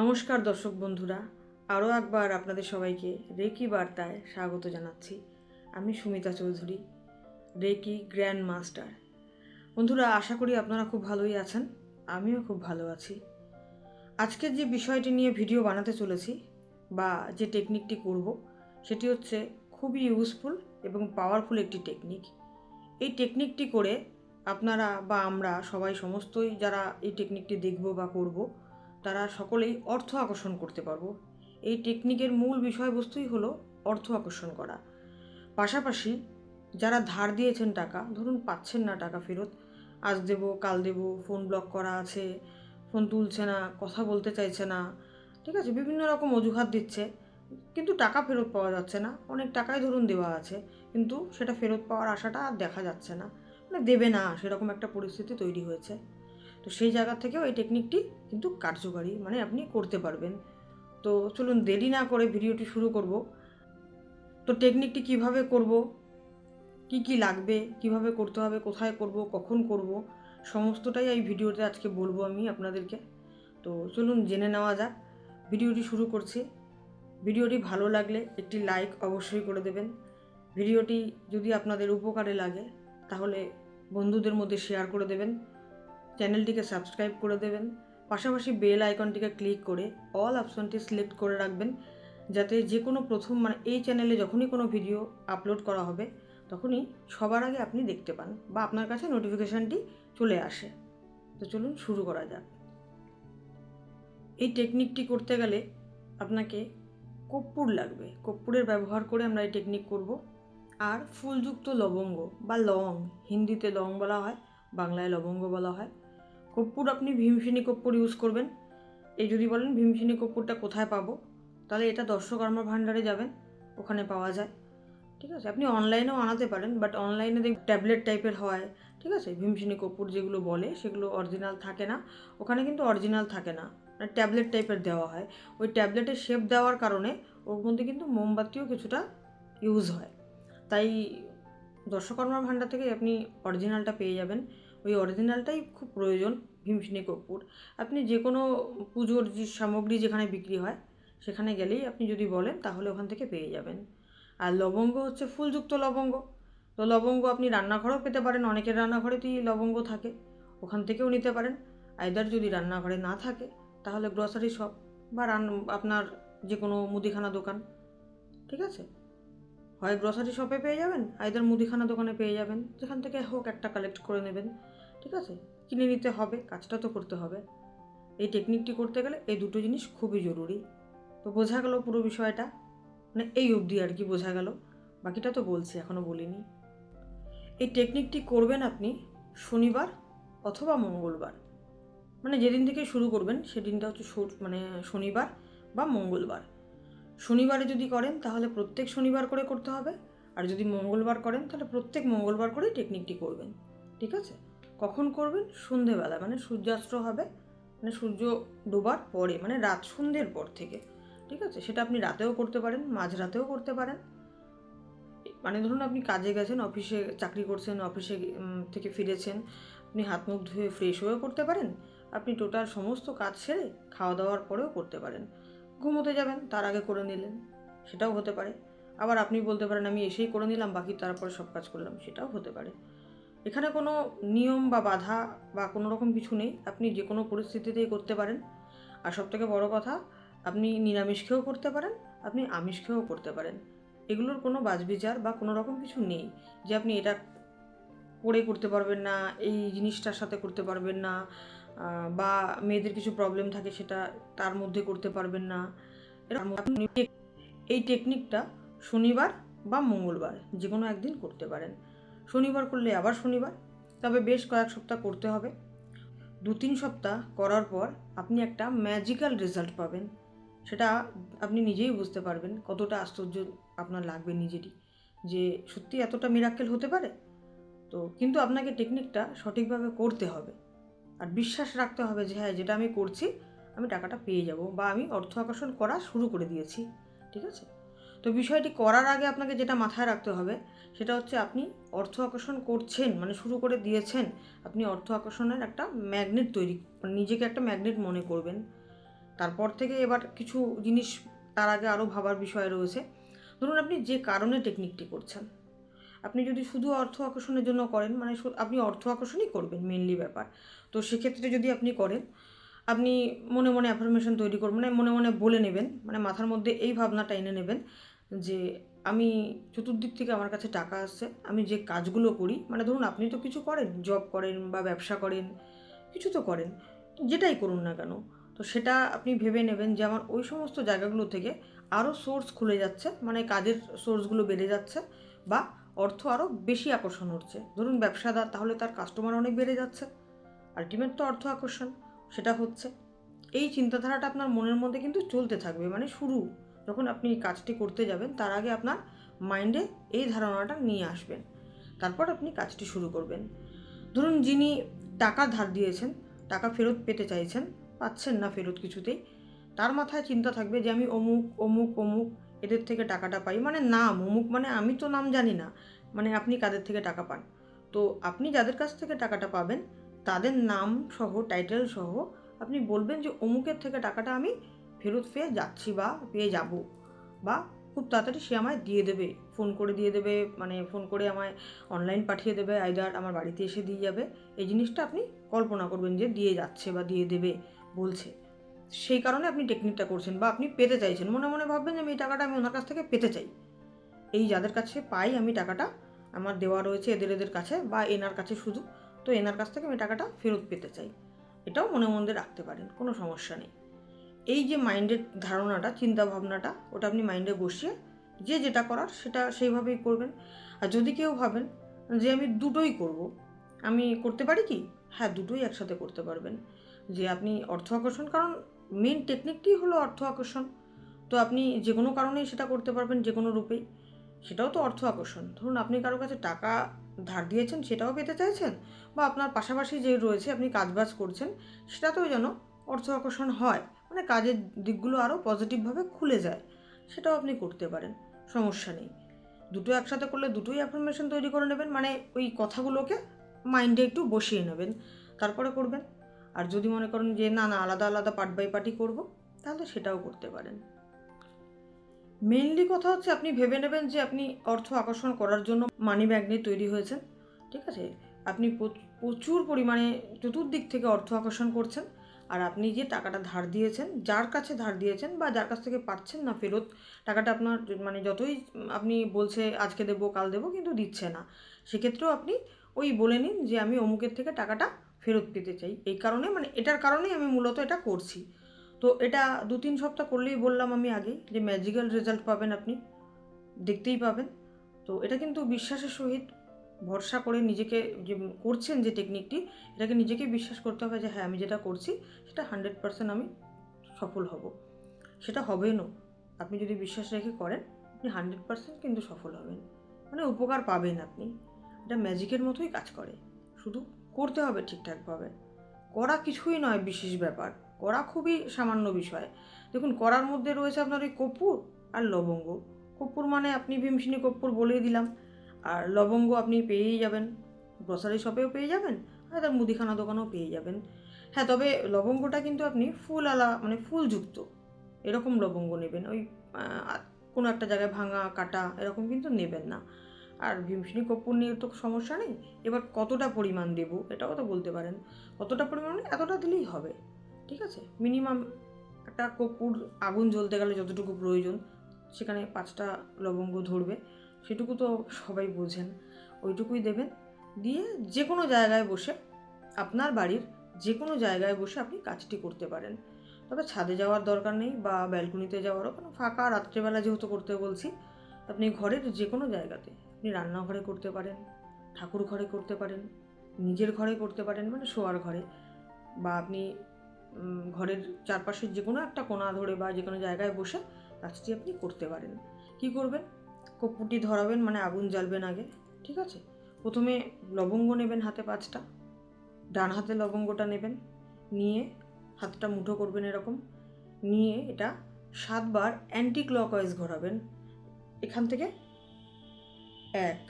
নমস্কার দর্শক বন্ধুরা, আরও একবার আপনাদের সবাইকে রেকি বার্তায় স্বাগত জানাচ্ছি। আমি Sumita Chowdhury, Reiki grand master. বন্ধুরা, আশা করি আপনারা খুব ভালোই আছেন, আমিও খুব ভালো আছি। আজকের যে বিষয়টি নিয়ে ভিডিও বানাতে চলেছি বা যে টেকনিকটি করব, সেটি হচ্ছে খুবই ইউজফুল এবং পাওয়ারফুল একটি টেকনিক এই টেকনিকটি করে আপনারা বা আমরা সবাই সমস্তই যারা এই টেকনিকটি দেখব বা করব তারা সকলেই অর্থ আকর্ষণ করতে পারব। এই টেকনিকের মূল বিষয়বস্তুই হলো অর্থ আকর্ষণ করা। পাশাপাশি যারা ধার দিয়েছেন টাকা, ধরুন পাচ্ছেন না টাকা ফেরত, আজ দেব, কাল দেব, ফোন ব্লক করা আছে, ফোন তুলছে না, কথা বলতে চাইছে না, ঠিক আছে, বিভিন্ন রকম অজুহাত দিচ্ছে, কিন্তু টাকা ফেরত পাওয়া যাচ্ছে না। অনেক টাকাই ধরুন দেওয়া আছে, কিন্তু সেটা ফেরত পাওয়ার আশাটা আর দেখা যাচ্ছে না। মানে দেবে না, সেরকম একটা পরিস্থিতি তৈরি হয়েছে। তো সেই জায়গা থেকেও এই টেকনিকটি কিন্তু কার্যকারী মানে আপনি করতে পারবেন। তো চলুন দেরি না করে ভিডিওটি শুরু করব। তো টেকনিকটি কীভাবে করব? কি কি লাগবে? কীভাবে করতে হবে? কোথায় করব? কখন করব? সমস্তটাই এই ভিডিওতে আজকে বলব আমি আপনাদেরকে। তো চলুন জেনে নেওয়া যাক। ভিডিওটি শুরু করছি। ভিডিওটি ভালো লাগলে একটি লাইক অবশ্যই করে দেবেন। ভিডিওটি যদি আপনাদের উপকারে লাগে, তাহলে বন্ধুদের মধ্যে শেয়ার করে দেবেন। চ্যানেলটিকে সাবস্ক্রাইব করে দেবেন। পাশাপাশি বেল আইকনটিকে ক্লিক করে অল অপশনটি সিলেক্ট করে রাখবেন, যাতে যে কোনো প্রথম মানে এই চ্যানেলে যখনই কোনো ভিডিও আপলোড করা হবে, তখনই সবার আগে আপনি দেখতে পান বা আপনার কাছে নোটিফিকেশানটি চলে আসে। তো চলুন শুরু করা যাক। এই টেকনিকটি করতে গেলে আপনাকে কর্পূর লাগবে। কর্পূরের ব্যবহার করে আমরা এই টেকনিক করব। আর ফুলযুক্ত লবঙ্গ বা লং, হিন্দিতে লং বলা হয়, বাংলায় লবঙ্গ বলা হয় কর্পূর আপনি ভীমসিনী কর্পূর ইউজ করবেন। এই যদি বলেন ভীমসিনী কর্পূরটা কোথায় পাবো? তাহলে এটা দর্শকর্মা ভাণ্ডারে যাবেন, ওখানে পাওয়া যায়। ঠিক আছে? আপনি অনলাইনেও আনাতে পারেন বাট অনলাইনে দেখ ট্যাবলেট টাইপের হয়। ঠিক আছে? ভীমসিনী কর্পূর যেগুলো বলে, সেগুলো অরিজিনাল থাকে না। ওখানে কিন্তু অরিজিনাল থাকে না। মানে ট্যাবলেট টাইপের দেওয়া হয়। ওই ট্যাবলেটের শেপ দেওয়ার কারণে ওর মধ্যে কিন্তু মোমবাতিও কিছুটা ইউজ হয়। তাই দর্শকর্মার ভাণ্ডার থেকে আপনি অরিজিনালটা পেয়ে যাবেন। ওই অরিজিনালটাই খুব প্রয়োজন ভীমসিনী কর্পূর। আপনি যে কোনো পুজোর যে সামগ্রী যেখানে বিক্রি হয়, সেখানে গেলেই আপনি যদি বলেন, তাহলে ওখান থেকে পেয়ে যাবেন। আর লবঙ্গ হচ্ছে ফুলযুক্ত লবঙ্গ। তো লবঙ্গ আপনি রান্নাঘরেও পেতে পারেন, অনেকের রান্নাঘরেতেই লবঙ্গ থাকে। ওখান থেকেও নিতে পারেন। আইদার যদি রান্নাঘরে না থাকে, তাহলে গ্রসারি শপ বা রান, আপনার যে কোনো মুদিখানা দোকান, ঠিক আছে? হয় গ্রসারি শপে পেয়ে যাবেন আইদার মুদিখানা দোকানে পেয়ে যাবেন, যেখান থেকে হোক একটা কালেক্ট করে নেবেন। ঠিক আছে? কিনে নিতে হবে, কাজটা তো করতে হবে। এই টেকনিকটি করতে গেলে এই দুটো জিনিস খুবই জরুরি। তো বোঝা গেল পুরো বিষয়টা। মানে এই অবধি আর কি বোঝা গেল। বাকিটা তো বলছি এখনও বলিনি। এই টেকনিকটি করবেন আপনি শনিবার অথবা মঙ্গলবার। মানে যেদিন থেকে শুরু করবেন, সেদিনটা হচ্ছে মানে শনিবার বা মঙ্গলবার। শনিবারে যদি করেন, তাহলে প্রত্যেক শনিবার করে করতে হবে। আর যদি মঙ্গলবার করেন, তাহলে প্রত্যেক মঙ্গলবার করেই টেকনিকটি করবেন। ঠিক আছে? কখন করবেন? সন্ধেবেলা মানে সূর্যাস্ত হবে মানে সূর্য ডোবার পরে মানে রাত সন্ধ্যের পর থেকে, ঠিক আছে? সেটা আপনি রাতেও করতে পারেন, মাঝরাতেও করতে পারেন। মানে ধরুন আপনি কাজে গেছেন, অফিসে চাকরি করছেন, অফিসে থেকে ফিরেছেন, আপনি হাত মুখ ধুয়ে ফ্রেশ হয়েও করতে পারেন, আপনি টোটাল সমস্ত কাজ সেরে খাওয়া দাওয়ার পরেও করতে পারেন। ঘুমোতে যাবেন, তার আগে করে নিলেন, সেটাও হতে পারে। আবার আপনি বলতে পারেন, আমি এসেই করে নিলাম, বাকি তারপরে সব কাজ করলাম, সেটাও হতে পারে। এখানে কোনো নিয়ম বা বাধা বা কোনো রকম কিছু নেই। আপনি যে কোনো পরিস্থিতিতেই করতে পারেন। আর সবথেকে বড় কথা, আপনি নিরামিষ খেয়েও করতে পারেন, আপনি আমিষ খেয়েও করতে পারেন। এগুলোর কোনো বাজবিচার বা কোনো রকম কিছু নেই যে আপনি এটা করে করতে পারবেন না, এই জিনিসটার সাথে করতে পারবেন না বা মেয়েদের কিছু প্রবলেম থাকে সেটা তার মধ্যে করতে পারবেন না। এই টেকনিকটা শনিবার বা মঙ্গলবার যে কোনো একদিন করতে পারেন। শনিবার করলে আবার শনিবার, তবে বেশ কয়েক সপ্তাহ করতে হবে। দু তিন সপ্তাহ করার পর আপনি একটা ম্যাজিক্যাল রেজাল্ট পাবেন। সেটা আপনি নিজেই বুঝতে পারবেন কতটা আশ্চর্য আপনার লাগবে নিজেরই, যে সত্যি এতটা মিরাক্কেল হতে পারে। তো কিন্তু আপনাকে টেকনিকটা সঠিকভাবে করতে হবে। আর বিশ্বাস রাখতে হবে যে হ্যাঁ যেটা আমি করছি, আমি টাকাটা পেয়ে যাব বা আমি অর্থ আকর্ষণ করা শুরু করে দিয়েছি, ঠিক আছে? তো বিষয়টি করার আগে আপনাকে যেটা মাথায় রাখতে হবে, সেটা হচ্ছে আপনি অর্থ আকর্ষণ করছেন মানে শুরু করে দিয়েছেন, আপনি অর্থ আকর্ষণের একটা ম্যাগনেট তৈরি মানে নিজেকে একটা ম্যাগনেট মনে করবেন। তারপর থেকে এবার কিছু জিনিস তার আগে আরও ভাবার বিষয় রয়েছে। ধরুন আপনি যে কারণে টেকনিকটি করছেন, আপনি যদি শুধু অর্থ আকর্ষণের জন্য করেন মানে আপনি অর্থ আকর্ষণই করবেন মেনলি ব্যাপার। তো সেক্ষেত্রে যদি আপনি করেন আপনি মনে মনে অ্যাফার্মেশন তৈরি করবেন মানে মনে মনে বলে নেবেন মানে মাথার মধ্যে এই ভাবনাটা এনে নেবেন যে আমি চতুর্দিক থেকে আমার কাছে টাকা আসছে, আমি যে কাজগুলো করি মানে ধরুন আপনি তো কিছু করেন জব করেন বা ব্যবসা করেন, কিছু তো করেন যেটাই করুন না কেন, তো সেটা আপনি ভেবে নেবেন যে আমার ওই সমস্ত জায়গাগুলো থেকে আরও সোর্স খুলে যাচ্ছে মানে কাজের সোর্সগুলো বেড়ে যাচ্ছে বা অর্থ আরও বেশি আকর্ষণ হচ্ছে। ধরুন ব্যবসাদার, তাহলে তার কাস্টমার অনেক বেড়ে যাচ্ছে। আলটিমেট তো অর্থ আকর্ষণ। সেটা হচ্ছে। এই চিন্তাধারাটা আপনার মনের মধ্যে কিন্তু চলতে থাকবে। মানে শুরু, যখন আপনি কাজটি করতে যাবেন, তার আগে আপনার মাইন্ডে এই ধারণাটা নিয়ে আসবেন। তারপর আপনি কাজটি শুরু করবেন। ধরুন, যিনি টাকা ধার দিয়েছেন, টাকা ফেরত পেতে চাইছেন, পাচ্ছেন না ফেরত কিছুতেই, তার মাথায় চিন্তা থাকবে যে, আমি অমুক অমুক অমুক, এদের থেকে টাকাটা পাই। মানে নাম, অমুক মানে আমি তো নাম জানি না। মানে আপনি কাদের থেকে টাকা পান? তো আপনি যাদের কাছ থেকে টাকাটা পাবেন তাদের নাম সহ টাইটেল সহ আপনি বলবেন যে অমুকের থেকে টাকাটা আমি ফেরত পেয়ে যাচ্ছি বা পেয়ে যাব বা খুব তাড়াতাড়ি সে আমায় দিয়ে দেবে। ফোন করে দিয়ে দেবে মানে ফোন করে আমায় অনলাইন পাঠিয়ে দেবে আইদার আমার বাড়িতে এসে দিয়ে যাবে। এই জিনিসটা আপনি কল্পনা করবেন যে দিয়ে যাচ্ছে বা দিয়ে দেবে বলছে। সেই কারণে আপনি টেকনিকটা করছেন বা আপনি পেতে চাইছেন। মনে মনে ভাববেন যে আমি এই টাকাটা আমি ওনার কাছ থেকে পেতে চাই। এই যাদের কাছে পাই আমি টাকাটা, আমার দেওয়া রয়েছে এদের এদের কাছে বা এনার কাছে শুধু। তো এনার কাছ থেকে আমি টাকাটা ফেরত পেতে চাই। এটাও মনে মধ্যে রাখতে পারেন, কোনো সমস্যা নেই। এই যে মাইন্ডের ধারণাটা চিন্তা ভাবনাটা ওটা আপনি মাইন্ডে বসিয়ে যে যেটা করার সেটা সেইভাবেই করবেন। আর যদি কেউ ভাবেন যে আমি দুটোই করব, আমি করতে পারি কি? হ্যাঁ দুটোই একসাথে করতে পারবেন। যে আপনি অর্থ আকর্ষণ, কারণ মেন টেকনিকটি হলো অর্থ আকর্ষণ। তো আপনি যে কোনো কারণেই সেটা করতে পারবেন যে কোনো রূপেই। সেটাও তো অর্থ আকর্ষণ। ধরুন আপনি কারও কাছে টাকা ধার দিয়েছেন, সেটাও পেতে চাইছেন? বা আপনার পাশাপাশি যে রয়েছে, আপনি কাজবাজ করছেন, সেটাতেও যেন অর্থ আকর্ষণ হয় মানে কাজের দিকগুলো আরও পজিটিভভাবে খুলে যায়, সেটাও আপনি করতে পারেন, সমস্যা নেই। দুটো একসাথে করলে দুটোই অ্যাফার্মেশন তৈরি করে নেবেন মানে ওই কথাগুলোকে মাইন্ডে একটু বসিয়ে নেবেন, তারপরে করবেন। আর যদি মনে করেন যে, না না, আলাদা আলাদা পার্ট বাই পার্টই করব, তাহলে সেটাও করতে পারেন। মেইনলি কথা হচ্ছে আপনি ভেবে নেবেন যে আপনি অর্থ আকর্ষণ করার জন্য মানি ম্যাগনেট তৈরি হয়েছেন, ঠিক আছে? আপনি প্রচুর পরিমাণে চতুর্দিক থেকে অর্থ আকর্ষণ করছেন আর আপনি যে টাকাটা ধার দিয়েছেন, যার কাছে ধার দিয়েছেন বা যার কাছ থেকে পাচ্ছেন না ফেরত, টাকাটা আপনার মানে যতই আপনি বলছে আজকে দেবো, কাল দেবো কিন্তু দিচ্ছে না। সেক্ষেত্রেও আপনি ওই বলে নিন যে আমি অমুকের থেকে টাকাটা ফেরত পেতে চাই। এই কারণে মানে এটার কারণেই আমি মূলত এটা করছি। তো এটা দু তিন সপ্তাহ করলেই বললাম আমি আগে যে ম্যাজিক্যাল রেজাল্ট পাবেন আপনি, দেখতেই পাবেন। তো এটা কিন্তু বিশ্বাসের সহিত ভরসা করে নিজেকে যে করছেন যে টেকনিকটি এটাকে নিজেকে বিশ্বাস করতে হবে যে হ্যাঁ আমি যেটা করছি, সেটা হান্ড্রেড পার্সেন্ট আমি সফল হব। সেটা হবে না আপনি যদি বিশ্বাস রেখে করেন, আপনি হান্ড্রেড পার্সেন্ট কিন্তু সফল হবেন। মানে উপকার পাবেন আপনি। এটা ম্যাজিকের মতোই কাজ করে। শুধু করতে হবে ঠিকঠাকভাবে। করা কিছুই নয় বিশেষ ব্যাপার। করা খুবই সামান্য বিষয়। দেখুন, করার মধ্যে রয়েছে আপনার ওই কর্পূর আর লবঙ্গ। কর্পূর মানে আপনি ভীমসিনী কর্পূর বলেই দিলাম। আর লবঙ্গ আপনি পেয়েই যাবেন। গ্রসারি শপেও পেয়ে যাবেন আর তার মুদিখানা দোকানেও পেয়ে যাবেন। হ্যাঁ তবে লবঙ্গটা কিন্তু আপনি ফুল আলা মানে ফুলযুক্ত। এরকম লবঙ্গ নেবেন। ওই কোনো একটা জায়গায় ভাঙা, কাটা এরকম কিন্তু নেবেন না। আর ভীমসিনী কর্পূর নিয়ে তো সমস্যা নেই। এবার কতটা পরিমাণ দেব এটাও তো বলতে পারেন। কতটা পরিমাণ মানে এতটা দিলেই হবে। ঠিক আছে? মিনিমাম একটা কর্পূর আগুন জ্বলতে গেলে যতটুকু প্রয়োজন, সেখানে পাঁচটা লবঙ্গ ধরবে, সেটুকু তো সবাই বোঝেন। ওইটুকুই দেবেন। দিয়ে যে কোনো জায়গায় বসে আপনার বাড়ির যে কোনো জায়গায় বসে আপনি কাজটি করতে পারেন। তবে ছাদে যাওয়ার দরকার নেই বা ব্যালকনিতে যাওয়ারও কোনো ফাঁকা রাত্রেবেলা যেহেতু করতে বলছি, আপনি ঘরের যে কোনো জায়গাতে আপনি রান্নাঘরে করতে পারেন, ঠাকুর ঘরে করতে পারেন, নিজের ঘরে করতে পারেন মানে শোয়ার ঘরে, বা আপনি ঘরের চারপাশের যে কোনো একটা কোণা ধরে বা যে কোনো জায়গায় বসে কাজটি আপনি করতে পারেন। কি করবেন? কর্পূরটি ধরাবেন মানে আগুন জ্বালবেন আগে, ঠিক আছে? প্রথমে লবঙ্গ নেবেন হাতে পাঁচটা, ডান হাতে লবঙ্গটা নেবেন, নিয়ে হাতটা মুঠো করবেন এরকম, নিয়ে এটা সাতবার অ্যান্টি ক্লকওয়াইজ ঘোরাবেন। এখান থেকে এক,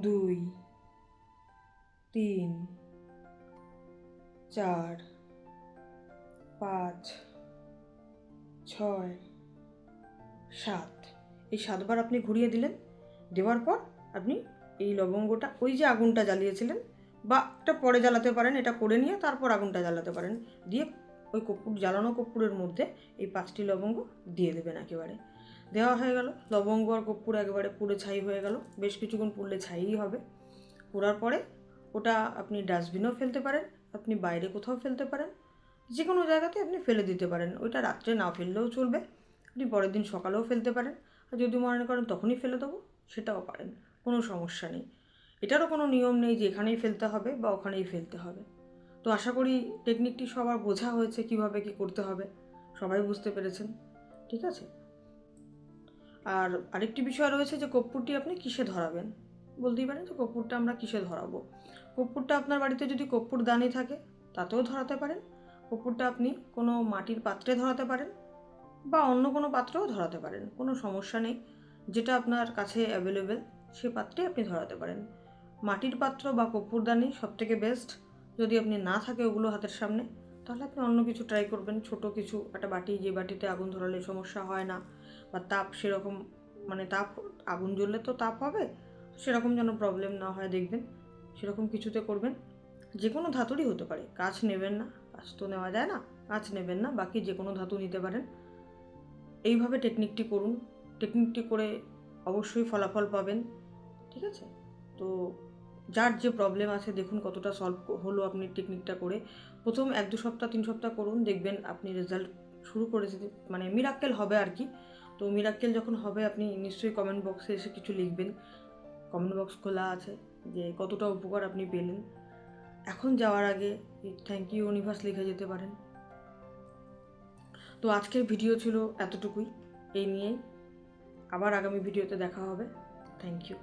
দুই, তিন চার, পাঁচ, ছয়, সাত। এই সাতবার আপনি ঘুরিয়ে দিলেন, দেওয়ার পর আপনি এই লবঙ্গটা, ওই যে আগুনটা জ্বালিয়েছিলেন বা একটা পরে জ্বালাতে পারেন, এটা করে নিয়ে তারপর আগুনটা জ্বালাতে পারেন। দিয়ে ওই কর্পূর, জ্বালানো কর্পূরের মধ্যে এই পাঁচটি লবঙ্গ দিয়ে দেবেন একেবারে। দেওয়া হয়ে গেল, লবঙ্গ আর কর্পূর একেবারে পুড়ে ছাই হয়ে গেল। বেশ কিছুক্ষণ পুড়লে ছাইই হবে। পোড়ার পরে ওটা আপনি ডাস্টবিনেও ফেলতে পারেন আপনি বাইরে কোথাও ফেলতে পারেন যে কোনো জায়গাতে আপনি ফেলে দিতে পারেন। ওইটা রাত্রে না ফেললেও চলবে, আপনি পরের দিন সকালেও ফেলতে পারেন। আর যদি মনে করেন তখনই ফেলে দেবো, সেটাও পারেন, কোনো সমস্যা নেই। এটারও কোনো নিয়ম নেই যে এখানেই ফেলতে হবে বা ওখানেই ফেলতে হবে। তো আশা করি টেকনিকটি সবার বোঝা হয়েছে কীভাবে কি করতে হবে, সবাই বুঝতে পেরেছেন, ঠিক আছে? আর আরেকটি বিষয় রয়েছে যে কর্পূরটি আপনি কিসে ধরাবেন? বলতেই পারেন যে কর্পূরটা আমরা কিসে ধরাবো? কর্পূরটা আপনার বাড়িতে যদি কর্পূর দানি থাকে, তাতেও ধরাতে পারেন। কর্পূরটা আপনি কোনো মাটির পাত্রে ধরাতে পারেন বা অন্য কোনো পাত্রেও ধরাতে পারেন, কোনো সমস্যা নেই। যেটা আপনার কাছে অ্যাভেলেবেল সে পাত্রে আপনি ধরাতে পারেন। মাটির পাত্র বা কর্পূরদানি সব থেকে বেস্ট যদি আপনি না থাকে ওগুলো হাতের সামনে, তাহলে আপনি অন্য কিছু ট্রাই করবেন। ছোট কিছু, একটা বাটি, যে বাটিতে আগুন ধরালে সমস্যা হয় না বা তাপ সেরকম মানে তাপ, আগুন জ্বললে তো তাপ হবে, সেরকম যেন প্রবলেম না হয়, দেখবেন। সেরকম কিছুতে করবেন। যে কোনো ধাতুরই হতে পারে। কাঁচ নেবেন না কাঁচ তো নেওয়া যায় না। কাঁচ নেবেন না, বাকি যে কোনো ধাতু নিতে পারেন। এইভাবে টেকনিকটি করুন। টেকনিকটি করে অবশ্যই ফলাফল পাবেন। ঠিক আছে? তো যার যে প্রবলেম আছে, দেখুন কতটা সলভ হলো আপনি টেকনিকটা করে। প্রথম এক দু সপ্তাহ, তিন সপ্তাহ করুন, দেখবেন আপনি রেজাল্ট শুরু করে মানে মিরাক্কেল হবে আর কি। তো মিরাক্কেল যখন হবে, আপনি নিশ্চয়ই কমেন্ট বক্সে এসে কিছু লিখবেন। কমেন্ট বক্স খোলা আছে। যে কতটা উপকার আপনি পেলেন। এখন যাওয়ার আগে থ্যাংক ইউ ইউনিভার্স লিখে যেতে পারেন। তো আজকের ভিডিও ছিল এতটুকুই। এই নিয়েই আবার আগামী ভিডিওতে দেখা হবে। Thank you